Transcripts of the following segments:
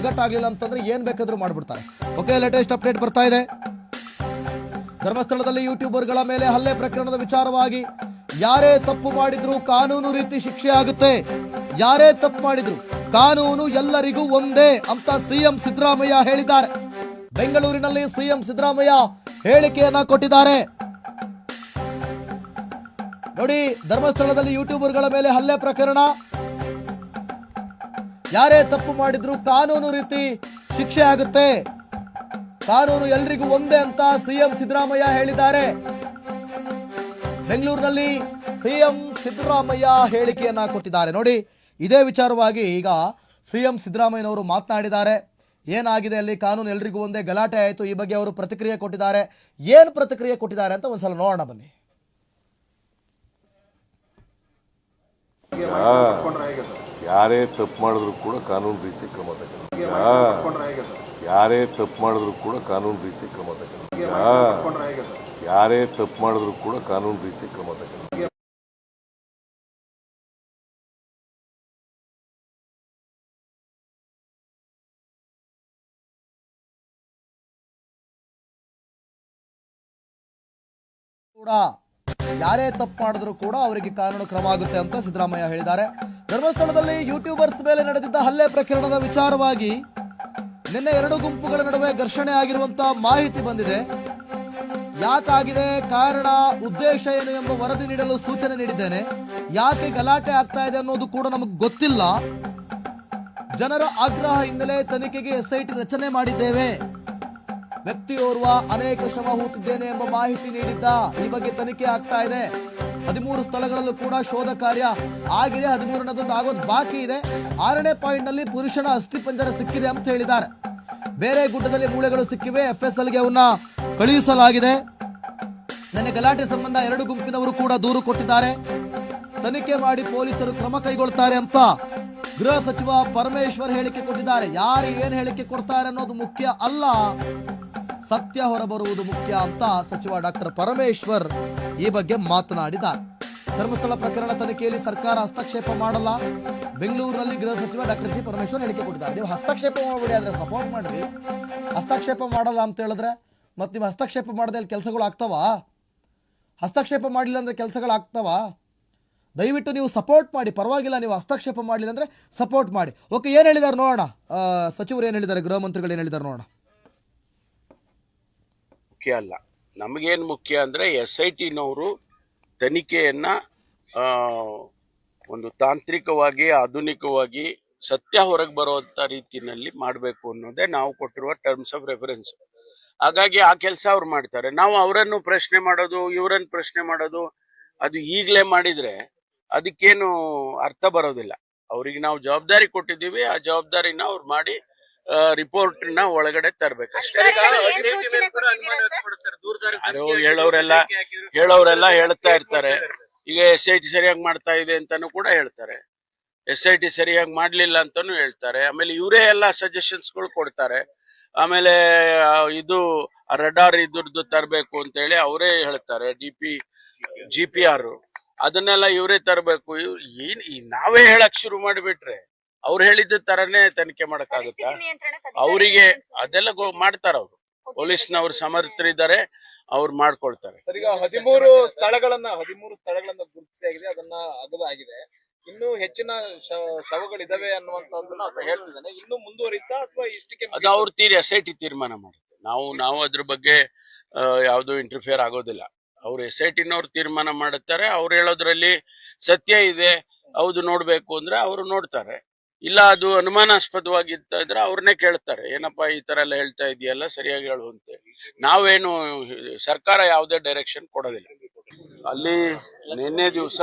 ಒಗ್ಗಟ್ಟಾಗ್ಲಿಲ್ಲ ಅಂತಂದ್ರೆ ಏನ್ ಬೇಕಾದ್ರೂ ಮಾಡ್ಬಿಡ್ತಾರೆ. ಓಕೆ ಲೇಟೆಸ್ಟ್ ಅಪ್ಡೇಟ್ ಬರ್ತಾ ಇದೆ. ಧರ್ಮಸ್ಥಳದಲ್ಲಿ ಯೂಟ್ಯೂಬರ್ಗಳ ಮೇಲೆ ಹಲ್ಲೆ ಪ್ರಕರಣದ ವಿಚಾರವಾಗಿ ಯಾರೇ ತಪ್ಪು ಮಾಡಿದ್ರು ಕಾನೂನು ರೀತಿ ಶಿಕ್ಷೆ ಆಗುತ್ತೆ. ಯಾರೇ ತಪ್ಪು ಮಾಡಿದ್ರು ಕಾನೂನು ಎಲ್ಲರಿಗೂ ಒಂದೇ ಅಂತ ಸಿಎಂ ಸಿದ್ದರಾಮಯ್ಯ ಹೇಳಿದ್ದಾರೆ. ಬೆಂಗಳೂರಿನಲ್ಲಿ ಸಿಎಂ ಸಿದ್ದರಾಮಯ್ಯ ಹೇಳಿಕೆಯನ್ನ ಕೊಟ್ಟಿದ್ದಾರೆ. ನೋಡಿ, ಧರ್ಮಸ್ಥಳದಲ್ಲಿ ಯೂಟ್ಯೂಬರ್ಗಳ ಮೇಲೆ ಹಲ್ಲೆ ಪ್ರಕರಣ. ಯಾರೇ ತಪ್ಪು ಮಾಡಿದ್ರು ಕಾನೂನು ರೀತಿ ಶಿಕ್ಷೆ ಆಗುತ್ತೆ. ಕಾನೂನು ಎಲ್ರಿಗೂ ಒಂದೇ ಅಂತ ಸಿಎಂ ಸಿದ್ದರಾಮಯ್ಯ ಹೇಳಿದ್ದಾರೆ. ಬೆಂಗಳೂರಿನಲ್ಲಿ ಸಿಎಂ ಸಿದ್ದರಾಮಯ್ಯ ಹೇಳಿಕೆಯನ್ನ ಕೊಟ್ಟಿದ್ದಾರೆ. ನೋಡಿ, ಇದೇ ವಿಚಾರವಾಗಿ ಈಗ ಸಿಎಂ ಸಿದ್ದರಾಮಯ್ಯನವರು ಮಾತನಾಡಿದ್ದಾರೆ. ಏನಾಗಿದೆ ಅಲ್ಲಿ? ಕಾನೂನು ಎಲ್ರಿಗೂ ಒಂದೇ ಗಲಾಟೆ ಆಯಿತು. ಈ ಬಗ್ಗೆ ಅವರು ಪ್ರತಿಕ್ರಿಯೆ ಕೊಟ್ಟಿದ್ದಾರೆ. ಏನು ಪ್ರತಿಕ್ರಿಯೆ ಕೊಟ್ಟಿದ್ದಾರೆ ಅಂತ ಒಂದ್ಸಲ ನೋಡೋಣ ಬನ್ನಿ. ಯಾರೇ ತಪ್ಪು ಮಾಡಿದ್ರು ಕೂಡ ಕಾನೂನು ರೀತಿ ಕ್ರಮ ತಗೊಳ್ಳಿ. ಯಾರೇ ತಪ್ಪು ಮಾಡಿದ್ರು ಕೂಡ ಕಾನೂನು ರೀತಿ ಕ್ರಮ ತಗೊಳ್ಳಿ. ಯಾರೇ ತಪ್ಪು ಮಾಡಿದ್ರು ಕೂಡ ಕಾನೂನು ರೀತಿ ಕ್ರಮ ತಗೊಳ್ಳಿ. ಕೂಡ ಯಾರೇ ತಪ್ಪು ಮಾಡಿದ್ರು ಕೂಡ ಅವರಿಗೆ ಕಾನೂನು ಕ್ರಮ ಆಗುತ್ತೆ ಅಂತ ಸಿದ್ದರಾಮಯ್ಯ ಹೇಳಿದ್ದಾರೆ. ಧರ್ಮಸ್ಥಳದಲ್ಲಿ ಯೂಟ್ಯೂಬರ್ಸ್ ಮೇಲೆ ನಡೆದಿದ್ದ ಹಲ್ಲೆ ಪ್ರಕರಣದ ವಿಚಾರವಾಗಿ ನಿನ್ನೆ ಎರಡು ಗುಂಪುಗಳ ನಡುವೆ ಘರ್ಷಣೆ ಆಗಿರುವಂತಹ ಮಾಹಿತಿ ಬಂದಿದೆ. ಯಾಕಾಗಿದೆ? ಕಾರಣ, ಉದ್ದೇಶ ಏನು ಎಂಬ ವರದಿ ನೀಡಲು ಸೂಚನೆ ನೀಡಿದ್ದೇನೆ. ಯಾಕೆ ಗಲಾಟೆ ಆಗ್ತಾ ಇದೆ ಅನ್ನೋದು ಕೂಡ ನಮಗೆ ಗೊತ್ತಿಲ್ಲ. ಜನರ ಆಗ್ರಹ ಹಿನ್ನೆಲೆ ತನಿಖೆಗೆ ಎಸ್ಐಟಿ ರಚನೆ ಮಾಡಿದ್ದೇವೆ. ವ್ಯಕ್ತಿಯೋರ್ವ ಅನೇಕ ಶ್ರಮ ಹೂತಿದ್ದೇನೆ ಎಂಬ ಮಾಹಿತಿ ನೀಡಿದ್ದ ಈ ಬಗ್ಗೆ ತನಿಖೆ ಆಗ್ತಾ ಇದೆ. ಹದಿಮೂರು ಸ್ಥಳಗಳಲ್ಲೂ ಕೂಡ ಶೋಧ ಕಾರ್ಯ ಆಗಿದೆ. ಹದಿಮೂರನದೊಂದು ಆಗೋದು ಬಾಕಿ ಇದೆ. ಆರನೇ ಪಾಯಿಂಟ್ನಲ್ಲಿ ಪುರುಷನ ಅಸ್ಥಿಪಂಜರ ಸಿಕ್ಕಿದೆ ಅಂತ ಹೇಳಿದ್ದಾರೆ. ಬೇರೆ ಗುಡ್ಡದಲ್ಲಿ ಮೂಳೆಗಳು ಸಿಕ್ಕಿವೆ. ಎಫ್ ಎಸ್ ಎಲ್ಗೆ ಅವನ್ನ ಕಳುಹಿಸಲಾಗಿದೆ. ನನ್ನ ಗಲಾಟೆ ಸಂಬಂಧ ಎರಡು ಗುಂಪಿನವರು ಕೂಡ ದೂರು ಕೊಟ್ಟಿದ್ದಾರೆ. ತನಿಖೆ ಮಾಡಿ ಪೊಲೀಸರು ಕ್ರಮ ಕೈಗೊಳ್ತಾರೆ ಅಂತ ಗೃಹ ಸಚಿವ ಪರಮೇಶ್ವರ್ ಹೇಳಿಕೆ ಕೊಟ್ಟಿದ್ದಾರೆ. ಯಾರು ಏನು ಹೇಳಿಕೆ ಕೊಡ್ತಾರೆ ಅನ್ನೋದು ಮುಖ್ಯ ಅಲ್ಲ. ಸತ್ಯ ಹೊರಬರುವುದು ಮುಖ್ಯ ಅಂತ ಸಚಿವ ಡಾಕ್ಟರ್ ಪರಮೇಶ್ವರ್ ಈ ಬಗ್ಗೆ ಮಾತನಾಡಿದ್ದಾರೆ. ಧರ್ಮಸ್ಥಳ ಪ್ರಕರಣ ತನಿಖೆಯಲ್ಲಿ ಸರ್ಕಾರ ಹಸ್ತಕ್ಷೇಪ ಮಾಡಲ್ಲ. ಬೆಂಗಳೂರಿನಲ್ಲಿ ಗೃಹ ಸಚಿವ ಡಾಕ್ಟರ್ ಜಿ ಪರಮೇಶ್ವರ್ ಹೇಳಿಕೆ ಕೊಟ್ಟಿದ್ದಾರೆ. ನೀವು ಹಸ್ತಕ್ಷೇಪ ಮಾಡಬೇಡಿ, ಆದರೆ ಸಪೋರ್ಟ್ ಮಾಡ್ರಿ. ಹಸ್ತಕ್ಷೇಪ ಮಾಡಲ್ಲ ಅಂತ ಹೇಳಿದ್ರೆ ಮತ್ತೆ ನೀವು ಹಸ್ತಕ್ಷೇಪ ಮಾಡದೆ ಅಲ್ಲಿ ಕೆಲಸಗಳು ಆಗ್ತಾವ? ಹಸ್ತಕ್ಷೇಪ ಮಾಡಲಿಲ್ಲ ಅಂದರೆ ಕೆಲಸಗಳು ಆಗ್ತಾವ? ದಯವಿಟ್ಟು ನೀವು ಸಪೋರ್ಟ್ ಮಾಡಿ. ಪರವಾಗಿಲ್ಲ, ನೀವು ಹಸ್ತಕ್ಷೇಪ ಮಾಡಲಿಲ್ಲ ಅಂದರೆ ಸಪೋರ್ಟ್ ಮಾಡಿ. ಓಕೆ ಏನು ಹೇಳಿದ್ದಾರೆ ನೋಡೋಣ. ಸಚಿವರು ಏನು ಹೇಳಿದ್ದಾರೆ? ಗೃಹ ಮಂತ್ರಿಗಳು ಏನು ಹೇಳಿದ್ದಾರೆ ನೋಡೋಣ. ಮುಖ್ಯ ಅಲ್ಲ. ನಮಗೇನು ಮುಖ್ಯ ಅಂದರೆ ಎಸ್ ಐ ಟಿನವರು ತನಿಖೆಯನ್ನು ಒಂದು ತಾಂತ್ರಿಕವಾಗಿ, ಆಧುನಿಕವಾಗಿ ಸತ್ಯ ಹೊರಗೆ ಬರುವಂಥ ರೀತಿಯಲ್ಲಿ ಮಾಡಬೇಕು ಅನ್ನೋದೇ ನಾವು ಕೊಟ್ಟಿರುವ ಟರ್ಮ್ಸ್ ಆಫ್ ರೆಫರೆನ್ಸ್ ಹಾಗಾಗಿ ಆ ಕೆಲಸ ಅವ್ರು ಮಾಡ್ತಾರೆ. ನಾವು ಅವರನ್ನು ಪ್ರಶ್ನೆ ಮಾಡೋದು ಇವರನ್ನು ಪ್ರಶ್ನೆ ಮಾಡೋದು, ಅದು ಈಗಲೇ ಮಾಡಿದರೆ ಅದಕ್ಕೇನು ಅರ್ಥ ಬರೋದಿಲ್ಲ. ಅವ್ರಿಗೆ ನಾವು ಜವಾಬ್ದಾರಿ ಕೊಟ್ಟಿದ್ದೀವಿ, ಆ ಜವಾಬ್ದಾರಿನ ಅವ್ರು ಮಾಡಿ ರಿಪೋರ್ಟ್ನ ಒಳಗಡೆ ತರಬೇಕಷ್ಟೇ. ಹೇಳೋರೆಲ್ಲ ಹೇಳೋರೆಲ್ಲ ಹೇಳ್ತಾ ಇರ್ತಾರೆ. ಈಗ ಎಸ್ ಐ ಟಿ ಸರಿಯಾಗಿ ಮಾಡ್ತಾ ಇದೆ ಅಂತಾನು ಕೂಡ ಹೇಳ್ತಾರೆ. ಎಸ್ ಐ ಟಿ ಸರಿಯಾಗಿ ಮಾಡ್ಲಿಲ್ಲ ಅಂತಾನು ಹೇಳ್ತಾರೆ. ಆಮೇಲೆ ಇವರೇ ಎಲ್ಲ ಸಜೆಷನ್ಸ್ಗಳು ಕೊಡ್ತಾರೆ. ಆಮೇಲೆ ಇದು ರಡಾರ್ ಇದ್ರದ್ದು ತರಬೇಕು ಅಂತ ಹೇಳಿ ಅವರೇ ಹೇಳ್ತಾರೆ D P G P R ಅದನ್ನೆಲ್ಲ ಇವರೇ ತರಬೇಕು. ಏನ್ ನಾವೇ ಹೇಳಕ್ ಶುರು ಮಾಡಿಬಿಟ್ರೆ. ಅವ್ರು ಹೇಳಿದ ತರನೇ ತನಿಖೆ ಮಾಡಕ್ಕಾಗುತ್ತಾ ಅವರಿಗೆ ಅದೆಲ್ಲ ಮಾಡ್ತಾರ ಅವರು. ಪೊಲೀಸ್ನವ್ರು ಸಮರ್ಥರಿದ್ದಾರೆ ಅವ್ರು ಮಾಡ್ಕೊಳ್ತಾರೆ. ಸರ್ ಈಗ ಹದಿಮೂರು ಸ್ಥಳಗಳನ್ನ ಹದಿಮೂರು ಸ್ಥಳಗಳನ್ನ ಗುರುತಿಸಿಯಾಗಿದೆ ಅದನ್ನ ಅಗಲಾಗಿದೆ ಇನ್ನು ಹೆಚ್ಚಿನ ಶವಗಳಿದಾವೆ ಅನ್ನುವಂಥದ್ದನ್ನ ಹೇಳ್ತಿದ್ದಾನೆ ಇನ್ನು ಮುಂದುವರಿತಾ ಅಥವಾ ಇಷ್ಟಕ್ಕೆ ಅದು ಅವ್ರ ತೀರಿ ಎಸ್ ಐ ಟಿ ತೀರ್ಮಾನ ಮಾಡುತ್ತೆ ನಾವು ನಾವು ಅದ್ರ ಬಗ್ಗೆ ಯಾವುದು ಇಂಟರ್ಫಿಯರ್ ಆಗೋದಿಲ್ಲ. ಅವ್ರು ಎಸ್ ಐ ಟಿನವ್ರು ತೀರ್ಮಾನ ಮಾಡುತ್ತಾರೆ ಅವ್ರು ಹೇಳೋದ್ರಲ್ಲಿ ಸತ್ಯ ಇದೆ ಹೌದು ನೋಡ್ಬೇಕು ಅಂದ್ರೆ ಅವರು ನೋಡ್ತಾರೆ. ಇಲ್ಲ, ಅದು ಅನುಮಾನಾಸ್ಪದವಾಗಿತ್ತ ಇದ್ರೆ ಅವ್ರನ್ನೇ ಕೇಳ್ತಾರೆ. ಏನಪ್ಪಾ ಈ ತರ ಎಲ್ಲ ಹೇಳ್ತಾ ಇದೆಯಲ್ಲ, ಸರಿಯಾಗಿ ಹೇಳು ಅಂತ ನಾವೇನು ಸರ್ಕಾರ ಯಾವುದೇ ಡೈರೆಕ್ಷನ್ ಕೊಡೋದಿಲ್ಲ. ಅಲ್ಲಿ ನಿನ್ನೆ ದಿವಸ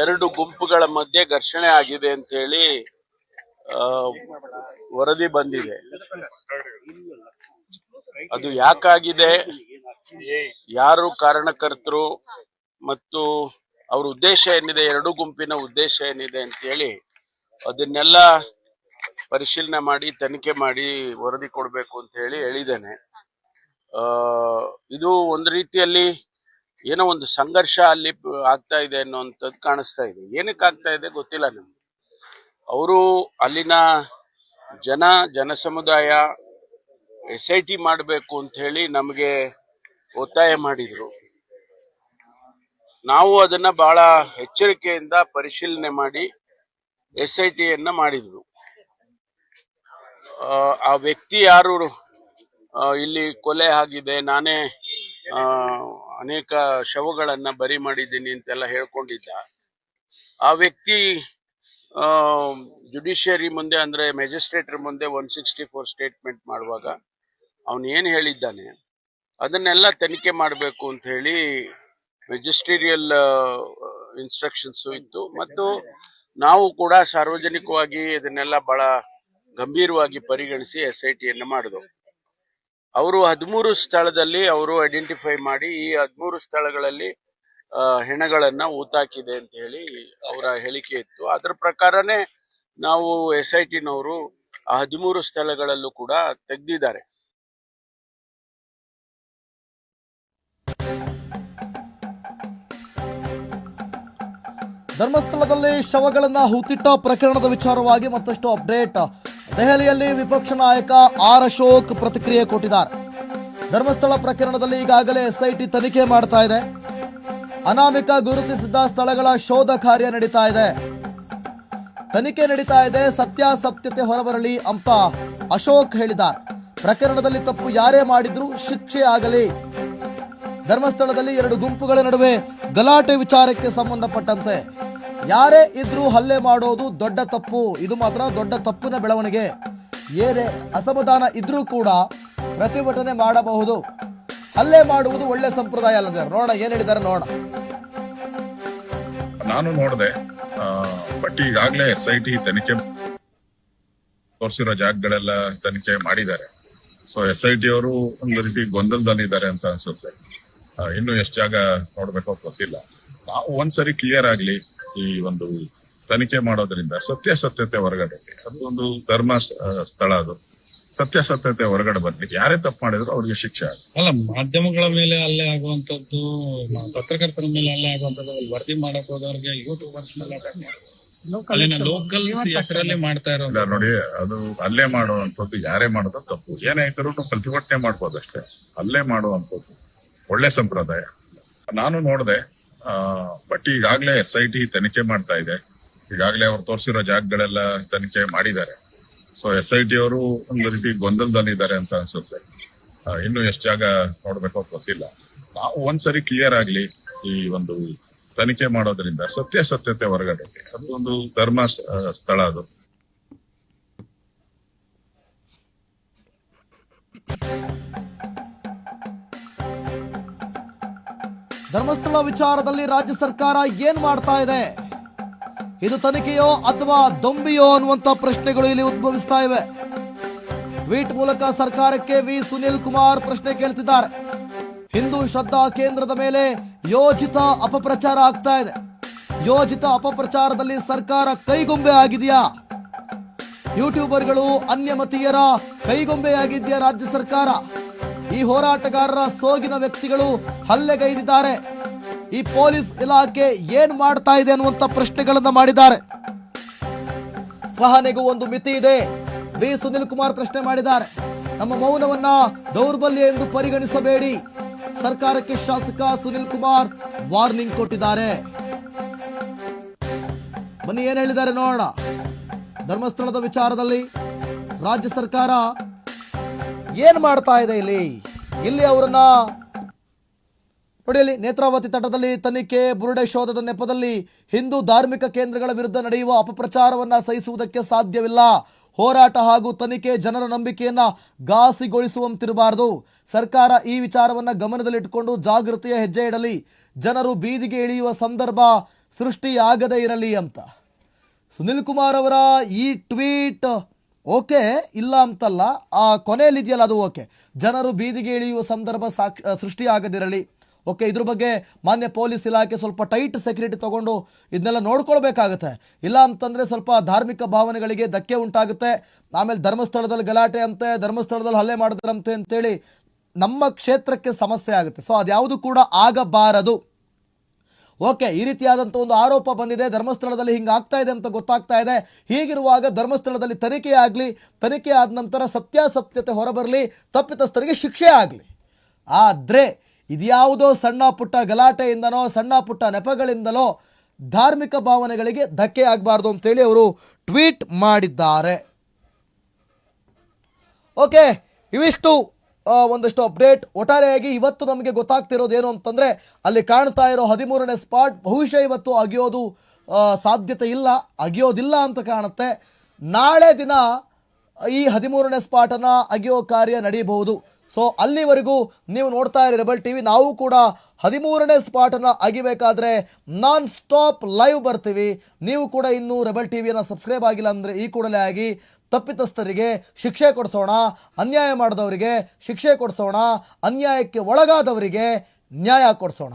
ಎರಡು ಗುಂಪುಗಳ ಮಧ್ಯೆ ಘರ್ಷಣೆ ಆಗಿದೆ ಅಂತ ಹೇಳಿ ವರದಿ ಬಂದಿದೆ. ಅದು ಯಾಕಾಗಿದೆ? ಯಾರು ಕಾರಣಕರ್ತರು? ಮತ್ತು ಅವ್ರ ಉದ್ದೇಶ ಏನಿದೆ? ಎರಡು ಗುಂಪಿನ ಉದ್ದೇಶ ಏನಿದೆ ಅಂತ ಹೇಳಿ ಅದನ್ನೆಲ್ಲ ಪರಿಶೀಲನೆ ಮಾಡಿ, ತನಿಖೆ ಮಾಡಿ ವರದಿ ಕೊಡಬೇಕು ಅಂತ ಹೇಳಿ ಹೇಳಿದ್ದೇನೆ. ಇದು ಒಂದು ರೀತಿಯಲ್ಲಿ ಏನೋ ಒಂದು ಸಂಘರ್ಷ ಅಲ್ಲಿ ಆಗ್ತಾ ಇದೆ ಅನ್ನೋಂಥದ್ದು ಕಾಣಿಸ್ತಾ ಇದೆ. ಏನಕ್ಕೆ ಆಗ್ತಾ ಇದೆ ಗೊತ್ತಿಲ್ಲ ನಮ್ಗೆ. ಅವರು ಅಲ್ಲಿನ ಜನ ಜನ ಸಮುದಾಯ ಎಸ್ ಐ ಟಿ ಮಾಡಬೇಕು ಅಂತ ಹೇಳಿ ನಮಗೆ ಒತ್ತಾಯ ಮಾಡಿದ್ರು. ನಾವು ಅದನ್ನ ಬಹಳ ಎಚ್ಚರಿಕೆಯಿಂದ ಪರಿಶೀಲನೆ ಮಾಡಿ ಎಸ್ ಐ ಟಿಯನ್ನ ಮಾಡಿದ್ರು. ಆ, ವ್ಯಕ್ತಿ ಯಾರು? ಇಲ್ಲಿ ಕೊಲೆ ಆಗಿದೆ. ನಾನೇ ಅನೇಕ ಶವಗಳನ್ನ ಬರಿ ಮಾಡಿದ್ದೀನಿ ಅಂತೆಲ್ಲ ಹೇಳ್ಕೊಂಡಿದ್ದ. ಆ ವ್ಯಕ್ತಿ ಜುಡಿಷಿಯರಿ ಮುಂದೆ ಅಂದ್ರೆ ಮೆಜಿಸ್ಟ್ರೇಟರ್ ಮುಂದೆ ಒನ್ ಸಿಕ್ಸ್ಟಿ ಫೋರ್ ಸ್ಟೇಟ್ಮೆಂಟ್ ಮಾಡುವಾಗ ಅವನು ಏನು ಹೇಳಿದ್ದಾನೆ? ಅದನ್ನೆಲ್ಲ ತನಿಖೆ ಮಾಡಬೇಕು ಅಂತ ಹೇಳಿ ಮೆಜಿಸ್ಟೀರಿಯಲ್ ಇನ್ಸ್ಟ್ರಕ್ಷನ್ಸ್ ಇತ್ತು. ಮತ್ತು ನಾವು ಕೂಡ ಸಾರ್ವಜನಿಕವಾಗಿ ಇದನ್ನೆಲ್ಲ ಬಹಳ ಗಂಭೀರವಾಗಿ ಪರಿಗಣಿಸಿ ಎಸ್ ಐ ಟಿಯನ್ನು ಮಾಡಿದವು. ಅವರು ಹದಿಮೂರು ಸ್ಥಳದಲ್ಲಿ ಅವರು ಐಡೆಂಟಿಫೈ ಮಾಡಿ ಈ ಹದಿಮೂರು ಸ್ಥಳಗಳಲ್ಲಿ ಹೆಣಗಳನ್ನು ಊತಾಕಿದೆ ಅಂತ ಹೇಳಿ ಅವರ ಹೇಳಿಕೆ ಇತ್ತು. ಅದರ ಪ್ರಕಾರನೇ ನಾವು ಎಸ್ ಐ ಟಿನವರು ಆ ಹದಿಮೂರು ಸ್ಥಳಗಳಲ್ಲೂ ಕೂಡ ತೆಗೆದಿದ್ದಾರೆ. ಧರ್ಮಸ್ಥಳದಲ್ಲಿ ಶವಗಳನ್ನ ಹೂತಿಟ್ಟ ಪ್ರಕರಣದ ವಿಚಾರವಾಗಿ ಮತ್ತಷ್ಟು ಅಪ್ಡೇಟ್. ದೆಹಲಿಯಲ್ಲಿ ವಿಪಕ್ಷ ನಾಯಕ ಆರ್ ಅಶೋಕ್ ಪ್ರತಿಕ್ರಿಯೆ ಕೊಟ್ಟಿದ್ದಾರೆ. ಧರ್ಮಸ್ಥಳ ಪ್ರಕರಣದಲ್ಲಿ ಈಗಾಗಲೇ ಎಸ್ಐಟಿ ತನಿಖೆ ಮಾಡ್ತಾ ಇದೆ. ಅನಾಮಿಕ ಗುರುತಿಸಿದ್ದ ಸ್ಥಳಗಳ ಶೋಧ ಕಾರ್ಯ ನಡೀತಾ ಇದೆ. ತನಿಖೆ ನಡೀತಾ ಇದೆ, ಸತ್ಯಾಸತ್ಯತೆ ಹೊರಬರಲಿ ಅಂತ ಅಶೋಕ್ ಹೇಳಿದ್ದಾರೆ. ಪ್ರಕರಣದಲ್ಲಿ ತಪ್ಪು ಯಾರೇ ಮಾಡಿದ್ರು ಶಿಕ್ಷೆ ಆಗಲಿ. ಧರ್ಮಸ್ಥಳದಲ್ಲಿ ಎರಡು ಗುಂಪುಗಳ ನಡುವೆ ಗಲಾಟೆ ವಿಚಾರಕ್ಕೆ ಸಂಬಂಧಪಟ್ಟಂತೆ. ಯಾರೇ ಇದ್ರೂ ಹಲ್ಲೆ ಮಾಡೋದು ದೊಡ್ಡ ತಪ್ಪು. ಇದು ಮಾತ್ರ ದೊಡ್ಡ ತಪ್ಪಿನ ಬೆಳವಣಿಗೆ. ಏನೇ ಅಸಮಾಧಾನ ಇದ್ರೂ ಕೂಡ ಪ್ರತಿಭಟನೆ ಮಾಡಬಹುದು. ಹಲ್ಲೆ ಮಾಡುವುದು ಒಳ್ಳೆ ಸಂಪ್ರದಾಯ ಅಲ್ಲದೆ. ನೋಡೋಣ, ಏನ್ ಹೇಳಿದ್ದಾರೆ ನೋಡೋಣ. ನಾನು ನೋಡಿದೆ ಬಟ್ ಈಗಾಗಲೇ ಎಸ್ ಐ ಟಿ ತನಿಖೆ ತೋರಿಸಿರೋ ಜಾಗಗಳೆಲ್ಲ ತನಿಖೆ ಮಾಡಿದ್ದಾರೆ. ಸೊ ಎಸ್ ಐ ಟಿ ಅವರು ಒಂದು ರೀತಿ ಗೊಂದಲದಲ್ಲಿದ್ದಾರೆ ಅಂತ ಅನ್ಸುತ್ತೆ. ಇನ್ನು ಎಷ್ಟು ಜಾಗ ನೋಡ್ಬೇಕೋ ಗೊತ್ತಿಲ್ಲ. ನಾವು ಒಂದ್ಸರಿ ಕ್ಲಿಯರ್ ಆಗ್ಲಿ ಈ ಒಂದು ತನಿಖೆ ಮಾಡೋದ್ರಿಂದ ಸತ್ಯಾಸತ್ಯತೆ ಹೊರಗಡೆ. ಅದು ಒಂದು ಧರ್ಮ ಸ್ಥಳ ಅದು. ಸತ್ಯಾಸತ್ಯತೆ ಹೊರಗಡೆ ಬರ್ಲಿಕ್ಕೆ ಯಾರೇ ತಪ್ಪು ಮಾಡಿದ್ರು ಅವ್ರಿಗೆ ಶಿಕ್ಷೆ ಆಗುತ್ತೆ. ಅಲ್ಲ ಮಾಧ್ಯಮಗಳ ಮೇಲೆ ಅಲ್ಲೇ ಆಗುವಂತದ್ದು ಪತ್ರಕರ್ತರ ಮೇಲೆ ಅಲ್ಲೇ ಆಗುವಂತದ್ದು ಅಲ್ಲಿ ವರದಿ ಮಾಡಕ್ ಹೋದವ್ರಿಗೆ ಯೂಟ್ಯೂಬರ್ಸ್ ಮೇಲೆ ಲೋಕಲ್ ಹೆಸರಲ್ಲಿ ಮಾಡ್ತಾ ಇರೋದು. ನೋಡಿ ಅದು ಅಲ್ಲೇ ಮಾಡುವಂತದ್ದು ಯಾರೇ ಮಾಡೋದು ತಪ್ಪು. ಏನಾಯ್ತಾರು ಪ್ರತಿಭಟನೆ ಮಾಡ್ಬೋದು ಅಷ್ಟೇ. ಅಲ್ಲೇ ಮಾಡುವಂತದ್ದು ಒಳ್ಳೆ ಸಂಪ್ರದಾಯ. ನಾನು ನೋಡಿದೆ ಬಟ್ ಈಗಾಗಲೇ ಎಸ್ ಐ ಟಿ ತನಿಖೆ ಮಾಡ್ತಾ ಇದೆ. ಈಗಾಗಲೇ ಅವ್ರು ತೋರಿಸಿರೋ ಜಾಗಗಳೆಲ್ಲ ತನಿಖೆ ಮಾಡಿದ್ದಾರೆ. ಸೊ ಎಸ್ ಐ ಟಿ ಅವರು ಒಂದು ರೀತಿ ಗೊಂದಲದಲ್ಲಿದ್ದಾರೆ ಅಂತ ಅನ್ಸುತ್ತೆ. ಇನ್ನು ಎಷ್ಟು ಜಾಗ ನೋಡ್ಬೇಕೋ ಗೊತ್ತಿಲ್ಲ. ನಾವು ಒಂದ್ಸರಿ ಕ್ಲಿಯರ್ ಆಗ್ಲಿ ಈ ಒಂದು ತನಿಖೆ ಮಾಡೋದ್ರಿಂದ ಸತ್ಯ ಸತ್ಯತೆ ಹೊರಗಡೆ. ಅದು ಒಂದು ಧರ್ಮ ಸ್ಥಳ ಅದು. ಧರ್ಮಸ್ಥಳ ವಿಚಾರದಲ್ಲಿ ರಾಜ್ಯ ಸರ್ಕಾರ ಏನ್ ಮಾಡ್ತಾ ಇದೆ? ಇದು ತನಿಖೆಯೋ ಅಥವಾ ದೊಂಬಿಯೋ ಅನ್ನುವಂತ ಪ್ರಶ್ನೆಗಳು ಇಲ್ಲಿ ಉದ್ಭವಿಸ್ತಾ ಇವೆ. ಟ್ವೀಟ್ ಮೂಲಕ ಸರ್ಕಾರಕ್ಕೆ ವಿ. ಸುನಿಲ್ ಕುಮಾರ್ ಪ್ರಶ್ನೆ ಕೇಳ್ತಿದ್ದಾರೆ. ಹಿಂದೂ ಶ್ರದ್ಧಾ ಕೇಂದ್ರದ ಮೇಲೆ ಯೋಜಿತ ಅಪಪ್ರಚಾರ ಆಗ್ತಾ ಇದೆ. ಯೋಜಿತ ಅಪಪ್ರಚಾರದಲ್ಲಿ ಸರ್ಕಾರ ಕೈಗೊಂಬೆ ಆಗಿದೆಯಾ? ಯೂಟ್ಯೂಬರ್ಗಳು ಅನ್ಯಮತೀಯರ ಕೈಗೊಂಬೆಯಾಗಿದೆಯಾ ರಾಜ್ಯ ಸರ್ಕಾರ? ಈ ಹೋರಾಟಗಾರರ ಸೋಗಿನ ವ್ಯಕ್ತಿಗಳು ಹಲ್ಲೆಗೈದಿದ್ದಾರೆ. ಈ ಪೊಲೀಸ್ ಇಲಾಖೆ ಏನ್ ಮಾಡ್ತಾ ಇದೆ ಅನ್ನುವಂತ ಪ್ರಶ್ನೆಗಳನ್ನ ಮಾಡಿದ್ದಾರೆ. ಸಹನೆಗೂ ಒಂದು ಮಿತಿ ಇದೆ. ವಿ. ಸುನಿಲ್ ಕುಮಾರ್ ಪ್ರಶ್ನೆ ಮಾಡಿದ್ದಾರೆ. ನಮ್ಮ ಮೌನವನ್ನ ದೌರ್ಬಲ್ಯ ಎಂದು ಪರಿಗಣಿಸಬೇಡಿ. ಸರ್ಕಾರಕ್ಕೆ ಶಾಸಕ ಸುನಿಲ್ ಕುಮಾರ್ ವಾರ್ನಿಂಗ್ ಕೊಟ್ಟಿದ್ದಾರೆ. ಬನ್ನಿ, ಏನ್ ಹೇಳಿದ್ದಾರೆ ನೋಡೋಣ. ಧರ್ಮಸ್ಥಳದ ವಿಚಾರದಲ್ಲಿ ರಾಜ್ಯ ಸರ್ಕಾರ ಏನ್ ಮಾಡ್ತಾ ಇದೆ ಇಲ್ಲಿ? ಇಲ್ಲಿ ಅವರನ್ನ ನೋಡಿ ನೇತ್ರಾವತಿ ತಟದಲ್ಲಿ ತನಿಖೆ, ಬುರುಡೆ ಶೋಧದ ನೆಪದಲ್ಲಿ ಹಿಂದೂ ಧಾರ್ಮಿಕ ಕೇಂದ್ರಗಳ ವಿರುದ್ಧ ನಡೆಯುವ ಅಪಪ್ರಚಾರವನ್ನ ಸಹಿಸುವುದಕ್ಕೆ ಸಾಧ್ಯವಿಲ್ಲ. ಹೋರಾಟ ಹಾಗೂ ತನಿಖೆ ಜನರ ನಂಬಿಕೆಯನ್ನ ಘಾಸಿಗೊಳಿಸುವಂತಿರಬಾರದು. ಸರ್ಕಾರ ಈ ವಿಚಾರವನ್ನ ಗಮನದಲ್ಲಿಟ್ಟುಕೊಂಡು ಜಾಗೃತಿಯ ಹೆಜ್ಜೆ ಇಡಲಿ. ಜನರು ಬೀದಿಗೆ ಇಳಿಯುವ ಸಂದರ್ಭ ಸೃಷ್ಟಿಯಾಗದೇ ಇರಲಿ ಅಂತ. ಸುನಿಲ್ ಕುಮಾರ್ ಅವರ ಈ ಟ್ವೀಟ್ ಓಕೆ, ಇಲ್ಲ ಅಂತಲ್ಲ, ಆ ಕೊನೆಯಲ್ಲಿ ಇದೆಯಲ್ಲ ಅದು ಓಕೆ. ಜನರು ಬೀದಿಗೆ ಇಳಿಯುವ ಸಂದರ್ಭ ಸಾಕ್ಷ ಸೃಷ್ಟಿಯಾಗದಿರಲಿ. ಓಕೆ, ಇದ್ರ ಬಗ್ಗೆ ಮಾನ್ಯ ಪೊಲೀಸ್ ಇಲಾಖೆ ಸ್ವಲ್ಪ ಟೈಟ್ ಸೆಕ್ಯೂರಿಟಿ ತಗೊಂಡು ಇದನ್ನೆಲ್ಲ ನೋಡ್ಕೊಳ್ಬೇಕಾಗತ್ತೆ. ಇಲ್ಲ ಅಂತಂದ್ರೆ ಸ್ವಲ್ಪ ಧಾರ್ಮಿಕ ಭಾವನೆಗಳಿಗೆ ಧಕ್ಕೆ ಉಂಟಾಗುತ್ತೆ. ಆಮೇಲೆ ಧರ್ಮಸ್ಥಳದಲ್ಲಿ ಗಲಾಟೆ ಅಂತೆ, ಧರ್ಮಸ್ಥಳದಲ್ಲಿ ಹಲ್ಲೆ ಮಾಡಿದ್ರಂತೆ ಅಂತೇಳಿ ನಮ್ಮ ಕ್ಷೇತ್ರಕ್ಕೆ ಸಮಸ್ಯೆ ಆಗುತ್ತೆ. ಸೊ, ಅದ್ಯಾವುದು ಕೂಡ ಆಗಬಾರದು. ಓಕೆ, ಈ ರೀತಿಯಾದಂಥ ಒಂದು ಆರೋಪ ಬಂದಿದೆ. ಧರ್ಮಸ್ಥಳದಲ್ಲಿ ಹಿಂಗೆ ಆಗ್ತಾ ಇದೆ ಅಂತ ಗೊತ್ತಾಗ್ತಾ ಇದೆ. ಹೀಗಿರುವಾಗ ಧರ್ಮಸ್ಥಳದಲ್ಲಿ ತನಿಖೆ ಆಗಲಿ, ತನಿಖೆ ಆದ ನಂತರ ಸತ್ಯಾಸತ್ಯತೆ ಹೊರಬರಲಿ, ತಪ್ಪಿತಸ್ಥರಿಗೆ ಶಿಕ್ಷೆ ಆಗಲಿ. ಆದರೆ, ಇದ್ಯಾವುದೋ ಸಣ್ಣ ಪುಟ್ಟ ಗಲಾಟೆಯಿಂದನೋ, ಸಣ್ಣ ಪುಟ್ಟ ನೆಪಗಳಿಂದಲೋ ಧಾರ್ಮಿಕ ಭಾವನೆಗಳಿಗೆ ಧಕ್ಕೆ ಆಗಬಾರ್ದು ಅಂತೇಳಿ ಅವರು ಟ್ವೀಟ್ ಮಾಡಿದ್ದಾರೆ. ಓಕೆ, ಇವಿಷ್ಟು. ಒಂದಷ್ಟು ಅಪ್ಡೇಟ್ ಒಟ್ಟಾರೆಯಾಗಿ ಇವತ್ತು ನಮಗೆ ಗೊತ್ತಾಗ್ತಿರೋದು ಏನು ಅಂತಂದರೆ ಅಲ್ಲಿ ಕಾಣ್ತಾ ಇರೋ ಹದಿಮೂರನೇ ಸ್ಪಾಟ್ ಬಹುಶಃ ಇವತ್ತು ಅಗಿಯೋದು ಸಾಧ್ಯತೆ ಇಲ್ಲ, ಅಗಿಯೋದಿಲ್ಲ ಅಂತ ಕಾಣುತ್ತೆ. ನಾಳೆ ದಿನ ಈ ಹದಿಮೂರನೇ ಸ್ಪಾಟನ್ನು ಅಗಿಯೋ ಕಾರ್ಯ ನಡೆಯಬಹುದು ಸೊ ಅಲ್ಲಿವರೆಗೂ ನೀವು ನೋಡ್ತಾ ಇರಿ ರೆಬಲ್ ಟಿ ವಿ ನಾವು ಕೂಡ ಹದಿಮೂರನೇ ಸ್ಪಾಟನ್ನು ಅಗಿಬೇಕಾದ್ರೆ ನಾನ್ ಸ್ಟಾಪ್ ಲೈವ್ ಬರ್ತೀವಿ. ನೀವು ಕೂಡ ಇನ್ನೂ ರೆಬಲ್ ಟಿ ವಿಯನ್ನು ಸಬ್ಸ್ಕ್ರೈಬ್ ಆಗಿಲ್ಲ ಅಂದರೆ ಈ ಕೂಡಲೇ ಆಗಿ ತಪ್ಪಿತಸ್ಥರಿಗೆ ಶಿಕ್ಷೆ ಕೊಡಿಸೋಣ ಅನ್ಯಾಯ ಮಾಡಿದವರಿಗೆ ಶಿಕ್ಷೆ ಕೊಡಿಸೋಣ ಅನ್ಯಾಯಕ್ಕೆ ಒಳಗಾದವರಿಗೆ ನ್ಯಾಯ ಕೊಡಿಸೋಣ.